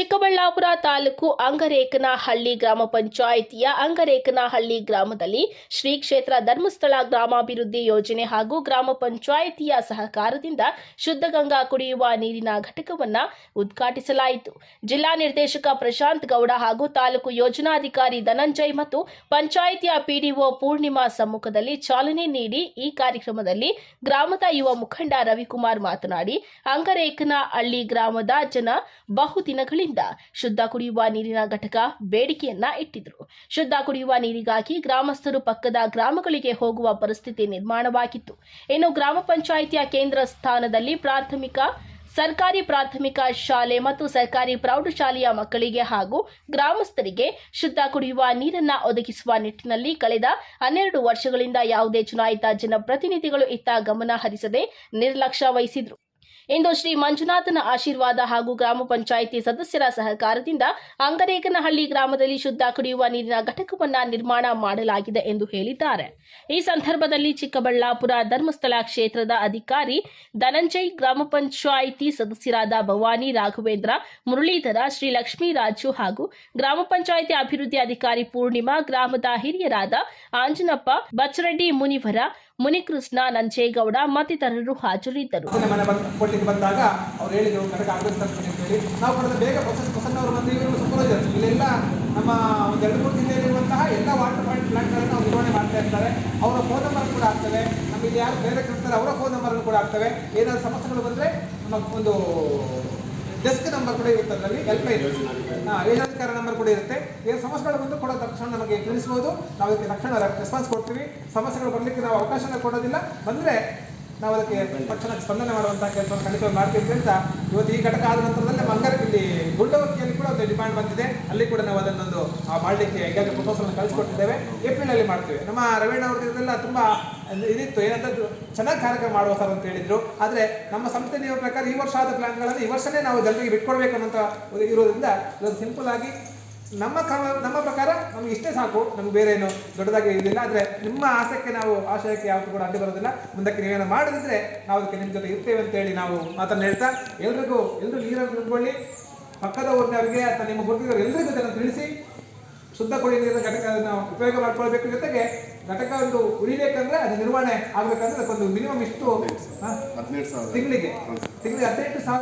ಚಿಕ್ಕಬಳ್ಳಾಪುರ ತಾಲೂಕು ಅಂಗರೇಕನಹಳ್ಳಿ ಗ್ರಾಮ ಪಂಚಾಯಿತಿಯ ಅಂಗರೇಕನಹಳ್ಳಿ ಗ್ರಾಮದಲ್ಲಿ ಶ್ರೀ ಕ್ಷೇತ್ರ ಧರ್ಮಸ್ಥಳ ಗ್ರಾಮಾಭಿವೃದ್ಧಿ ಯೋಜನೆ ಹಾಗೂ ಗ್ರಾಮ ಪಂಚಾಯಿತಿಯ ಸಹಕಾರದಿಂದ ಶುದ್ಧ ಗಂಗಾ ಕುಡಿಯುವ ನೀರಿನ ಘಟಕವನ್ನ ಉದ್ಘಾಟಿಸಲಾಯಿತು. ಜಿಲ್ಲಾ ನಿರ್ದೇಶಕ ಪ್ರಶಾಂತ್ ಗೌಡ ಹಾಗೂ ತಾಲೂಕು ಯೋಜನಾಧಿಕಾರಿ ಧನಂಜಯ್ ಮತ್ತು ಪಂಚಾಯಿತಿಯ ಪಿಡಿಒ ಪೂರ್ಣಿಮಾ ಸಮ್ಮುಖದಲ್ಲಿ ಚಾಲನೆ ನೀಡಿ ಈ ಕಾರ್ಯಕ್ರಮದಲ್ಲಿ ಗ್ರಾಮದ ಯುವ ಮುಖಂಡ ರವಿಕುಮಾರ್ ಮಾತನಾಡಿ, ಅಂಗರೇಕನಹಳ್ಳಿ ಗ್ರಾಮದ ಜನ ಬಹುದಿನಗಳಿಂದ ಶುದ್ಧ ಕುಡಿಯುವ ನೀರಿನ ಘಟಕ ಬೇಡಿಕೆಯನ್ನ ಇಟ್ಟಿದ್ರು. ಶುದ್ಧ ಕುಡಿಯುವ ನೀರಿಗಾಗಿ ಗ್ರಾಮಸ್ಥರು ಪಕ್ಕದ ಗ್ರಾಮಗಳಿಗೆ ಹೋಗುವ ಪರಿಸ್ಥಿತಿ ನಿರ್ಮಾಣವಾಗಿತ್ತು. ಇನ್ನು ಗ್ರಾಮ ಪಂಚಾಯಿತಿಯ ಕೇಂದ್ರ ಸ್ಥಾನದಲ್ಲಿ ಪ್ರಾಥಮಿಕ, ಸರ್ಕಾರಿ ಪ್ರಾಥಮಿಕ ಶಾಲೆ ಮತ್ತು ಸರ್ಕಾರಿ ಪ್ರೌಢಶಾಲೆಯ ಮಕ್ಕಳಿಗೆ ಹಾಗೂ ಗ್ರಾಮಸ್ಥರಿಗೆ ಶುದ್ಧ ಕುಡಿಯುವ ನೀರನ್ನ ಒದಗಿಸುವ ನಿಟ್ಟಿನಲ್ಲಿ ಕಳೆದ ಹನ್ನೆರಡು ವರ್ಷಗಳಿಂದ ಯಾವುದೇ ಚುನಾಯಿತ ಜನಪ್ರತಿನಿಧಿಗಳು ಇತ್ತ ಗಮನ ಹರಿಸದೆ ನಿರ್ಲಕ್ಷ್ಯ ವಹಿಸಿದ್ರು. ಇಂದು ಶ್ರೀ ಮಂಜುನಾಥನ ಆಶೀರ್ವಾದ ಹಾಗೂ ಗ್ರಾಮ ಪಂಚಾಯಿತಿ ಸದಸ್ಯರ ಸಹಕಾರದಿಂದ ಅಂಗರೇಕನಹಳ್ಳಿ ಗ್ರಾಮದಲ್ಲಿ ಶುದ್ಧ ಕುಡಿಯುವ ನೀರಿನ ಘಟಕವನ್ನ ನಿರ್ಮಾಣ ಮಾಡಲಾಗಿದೆ ಎಂದು ಹೇಳಿದ್ದಾರೆ. ಈ ಸಂದರ್ಭದಲ್ಲಿ ಚಿಕ್ಕಬಳ್ಳಾಪುರ ಧರ್ಮಸ್ಥಳ ಕ್ಷೇತ್ರದ ಅಧಿಕಾರಿ, ಧನಂಜಯ್ ಗ್ರಾಮ ಪಂಚಾಯಿತಿ ಸದಸ್ಯರಾದ ಭವಾನಿ ರಾಘವೇಂದ್ರ, ಮುರಳೀಧರ, ಶ್ರೀ ಲಕ್ಷ್ಮೀರಾಜು ಹಾಗೂ ಗ್ರಾಮ ಪಂಚಾಯಿತಿ ಅಭಿವೃದ್ಧಿ ಅಧಿಕಾರಿ ಪೂರ್ಣಿಮಾ, ಗ್ರಾಮದ ಹಿರಿಯರಾದ ಆಂಜನಪ್ಪ, ಬಚ್ಚರೆಡ್ಡಿ ಮುನಿವರ ಮುನಿಕೃಷ್ಣ ನಂಜೇಗೌಡ ಮತ್ತಿತರರು ಹಾಜರಿದ್ದರು. ಬಂದಾಗ ಅವ್ರು ಹೇಳಿದ್ರು ನಾವು ಬೇಗ ನಮ್ಮ ಒಂದು ಎರಡು ಮೂರು ಜಿಲ್ಲೆಯಲ್ಲಿರುವಂತಹ ಎಲ್ಲ ವಾಟರ್ ಪಾಯಿಂಟ್ ಪ್ಲಾಂಟ್ಗಳನ್ನು ನಾವು ನಿರ್ವಹಣೆ ಮಾಡ್ತಾ ಅವರ ಫೋನ್ ಕೂಡ ಆಗ್ತವೆ ನಮಗೆ ಯಾರು ಬೇರೆ ಇರ್ತಾರೆ ಅವರ ಫೋನ್ ಕೂಡ ಆಗ್ತವೆ. ಏನಾದ್ರು ಸಮಸ್ಯೆಗಳು ಬಂದರೆ ನಮ್ಮ ಒಂದು ಡೆಸ್ಕ್ ನಂಬರ್ ಕೂಡ ಇರುತ್ತೆ ಅದರಲ್ಲಿ. ಹೆಲ್ಪ್ ಲೈನ್ ಯೋಜನಾಧಿಕಾರ ನಂಬರ್ ಕೂಡ ಇರುತ್ತೆ. ಏನು ಸಮಸ್ಯೆಗಳು ಬಂದು ಕೂಡ ತಕ್ಷಣ ನಮಗೆ ತಿಳಿಸ್ಬೋದು. ನಾವು ಅದಕ್ಕೆ ತಕ್ಷಣ ರೆಸ್ಪಾನ್ಸ್ ಕೊಡ್ತೀವಿ. ಸಮಸ್ಯೆಗಳು ಬರಲಿಕ್ಕೆ ನಾವು ಅವಕಾಶನ ಕೊಡೋದಿಲ್ಲ. ಬಂದರೆ ನಾವು ಅದಕ್ಕೆ ತಕ್ಷಣ ಸ್ಪಂದನೆ ಮಾಡುವಂಥ ಕೆಲಸವನ್ನು ಖಂಡಿತವಾಗಿ ಮಾಡ್ತೀವಿ ಅಂತ ಇವತ್ತು ಈ ಘಟಕ ಆದ ನಂತರದಲ್ಲಿ ಮಂಗರ ಇಲ್ಲಿ ಕೂಡ ಒಂದು ಡಿಮಾಂಡ್ ಬಂದಿದೆ. ಅಲ್ಲಿ ಕೂಡ ನಾವು ಅದನ್ನೊಂದು ಮಾಡಲಿಕ್ಕೆ ಈಗಾಗಲೇ ಪ್ರಪೋಸಲ್ ಕಳಿಸ್ಕೊಟ್ಟಿದ್ದೇವೆ. ಏಪ್ರಿಲಲ್ಲಿ ಮಾಡ್ತೀವಿ. ನಮ್ಮ ರವೀಣ ಅವ್ರದ್ದೆಲ್ಲ ತುಂಬ ಇದಿತ್ತು, ಏನಂತದ್ದು, ಚೆನ್ನಾಗಿ ಕಾರ್ಯಕ್ರಮ ಮಾಡುವ ಸರ್ ಅಂತ ಹೇಳಿದ್ರು. ಆದರೆ ನಮ್ಮ ಸಂಸ್ಥೆ ನೀವು ಪ್ರಕಾರ ಈ ವರ್ಷ ಆದ ಪ್ಲಾನ್ಗಳನ್ನು ಈ ವರ್ಷನೇ ನಾವು ಜನರಿಗೆ ಬಿಟ್ಕೊಡ್ಬೇಕು ಅನ್ನೋಂಥ ಇರೋದ್ರಿಂದ ಇವಾಗ ಸಿಂಪಲ್ ಆಗಿ ನಮ್ಮ ಕ್ರಮ, ನಮ್ಮ ಪ್ರಕಾರ ನಮ್ಗೆ ಇಷ್ಟೇ ಸಾಕು. ನಮ್ಗೆ ಬೇರೆ ಏನು ದೊಡ್ಡದಾಗಿ ಇದಿಲ್ಲ. ಆದರೆ ನಿಮ್ಮ ಆಸೆಗೆ ನಾವು, ಆಶಯಕ್ಕೆ ಯಾವುದು ಕೂಡ ಅಡ್ಡಿ ಬರೋದಿಲ್ಲ. ಮುಂದಕ್ಕೆ ನೀವೇನು ಮಾಡಿದ್ರೆ ನಾವು ಅದಕ್ಕೆ ನಿಮ್ಮ ಜೊತೆ ಇರ್ತೇವೆ ಅಂತೇಳಿ ನಾವು ಮಾತನ್ನು ಹೇಳ್ತಾ ಎಲ್ರಿಗೂ ಎಲ್ಲರೂ ನೀರನ್ನು ತಿಳ್ಕೊಳ್ಳಿ ಪಕ್ಕದ ಊರಿನವರಿಗೆ ಅಥವಾ ನಿಮ್ಮ ಗುರುತಿದವರು ಎಲ್ರಿಗೂ ಇದನ್ನು ತಿಳಿಸಿ. ಶುದ್ಧ ಕುಡಿಯುವ ನೀರಿನ ಘಟಕ ಉಪಯೋಗ ಮಾಡ್ಕೊಳ್ಬೇಕು ಜೊತೆಗೆ ಘಟಕ ಒಂದು ಉಳಿಬೇಕಂದ್ರೆ ಅದು ನಿರ್ವಹಣೆ ಆಗ್ಬೇಕಂದ್ರೆ ಅದಕ್ಕೊಂದು ಮಿನಿಮಮ್ ಇಷ್ಟು ತಿಂಗಳಿಗೆ. ತಿಂಗಳಿಗೆ ಹದಿನೆಂಟು ಸಾವಿರ